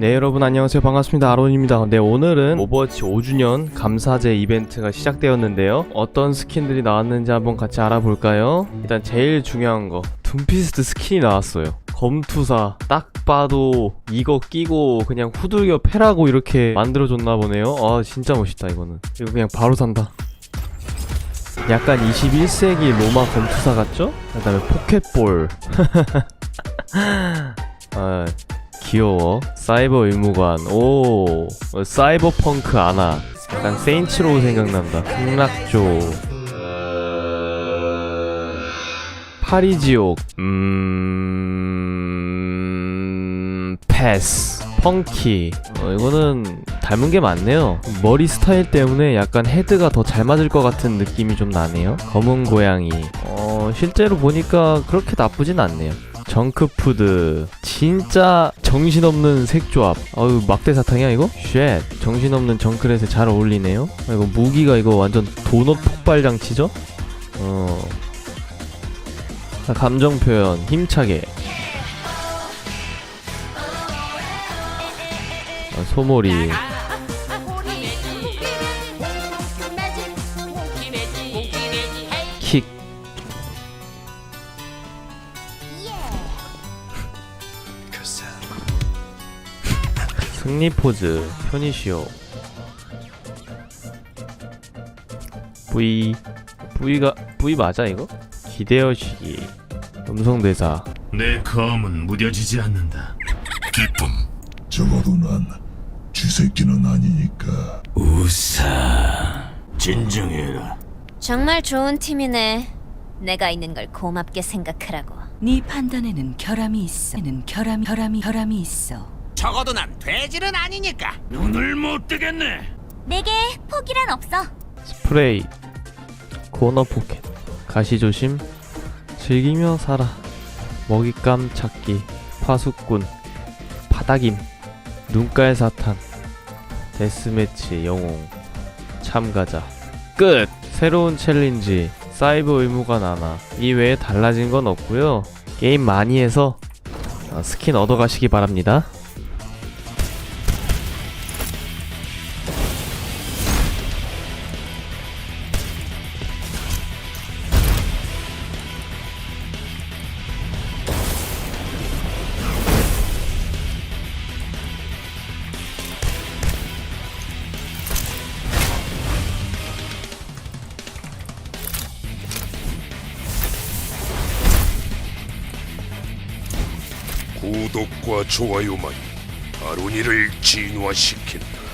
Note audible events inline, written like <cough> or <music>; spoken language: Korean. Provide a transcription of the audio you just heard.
네 여러분 안녕하세요. 반갑습니다. 아론입니다. 네 오늘은 오버워치 5주년 감사제 이벤트가 시작되었는데요. 어떤 스킨들이 나왔는지 한번 같이 알아볼까요? 일단 제일 중요한 거 둠피스트 스킨이 나왔어요. 검투사 딱 봐도 이거 끼고 그냥 후들겨 패라고 이렇게 만들어줬나 보네요. 아 진짜 멋있다 이거는. 이거 그냥 바로 산다. 약간 21세기 로마 검투사 같죠? 그 다음에 포켓볼. <laughs> 아 귀여워. 사이버 의무관. 오. 어, 사이버 펑크 아나. 약간 세인츠로우 생각난다. 흑락조. 파리지옥. 음. 패스. 펑키. 어, 이거는 닮은 게 많네요. 머리 스타일 때문에 약간 헤드가 더 잘 맞을 것 같은 느낌이 좀 나네요. 검은 고양이. 어, 실제로 보니까 그렇게 나쁘진 않네요. 정크푸드. 진짜 정신없는 색조합. 어유 막대 사탕이야 이거? 쉣. 정신없는 정크렛에 잘 어울리네요. 아, 이거 무기가 이거 완전 도넛 폭발 장치죠? 어. 아, 감정 표현. 힘차게. 아, 소몰이 승리 포즈 편이시오 V V가 V 맞아 이거? 기대어 시기 음성 대사 내 검은 무뎌지지 않는다. 기쁨. 적어도 난 쥐새끼는 아니니까. 우사, 진정해라. 정말 좋은 팀이네. 내가 있는 걸 고맙게 생각하라고. 네 판단에는 결함이 있어. 는 결함, 결함이, 결함이 있어. 적어도 난 돼지는 아니니까. 눈을 못 뜨겠네. 내게 포기란 없어. 스프레이 코너 포켓 가시 조심 즐기며 살아 먹잇감 찾기 파수꾼 바닥임 눈깔 사탕 데스매치 영웅 참가자 끝 새로운 챌린지 사이버 의무관 하나 이 외에 달라진 건 없고요 게임 많이 해서 어, 스킨 얻어가시기 바랍니다 구독과 좋아요만 아로니를 진화시킨다.